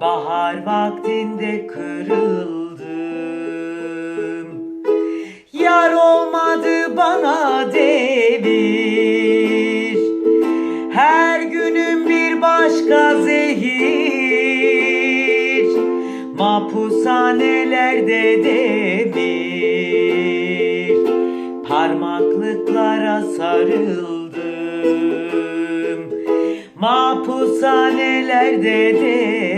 Bahar vaktinde kırıldım. Yar olmadı bana devir Her günüm bir başka zehir. Mapushanelerde demir. Parmaklıklara sarıldım. Mapushanelerde demir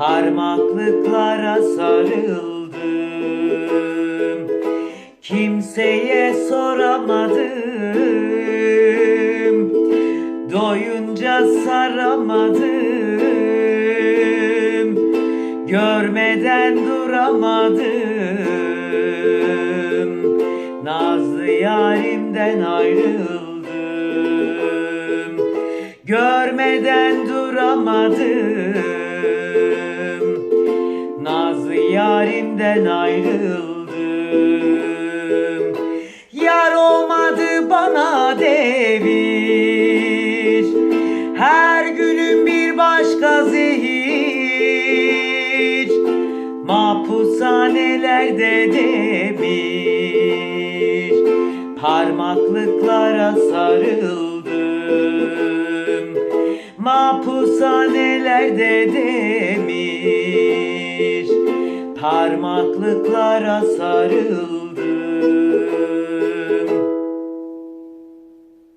Parmaklıklara sarıldım. Kimseye soramadım. Doyunca saramadım. Görmeden duramadım. Nazlı yarimden ayrıldım. Görmeden duramadım yarimden ayrıldım. Yar olmadı bana devir. Her günün bir başka zehir. Mapushanelerde demir. Parmaklıklara sarıldım. Mapushanelerde demir Parmaklıklara sarıldım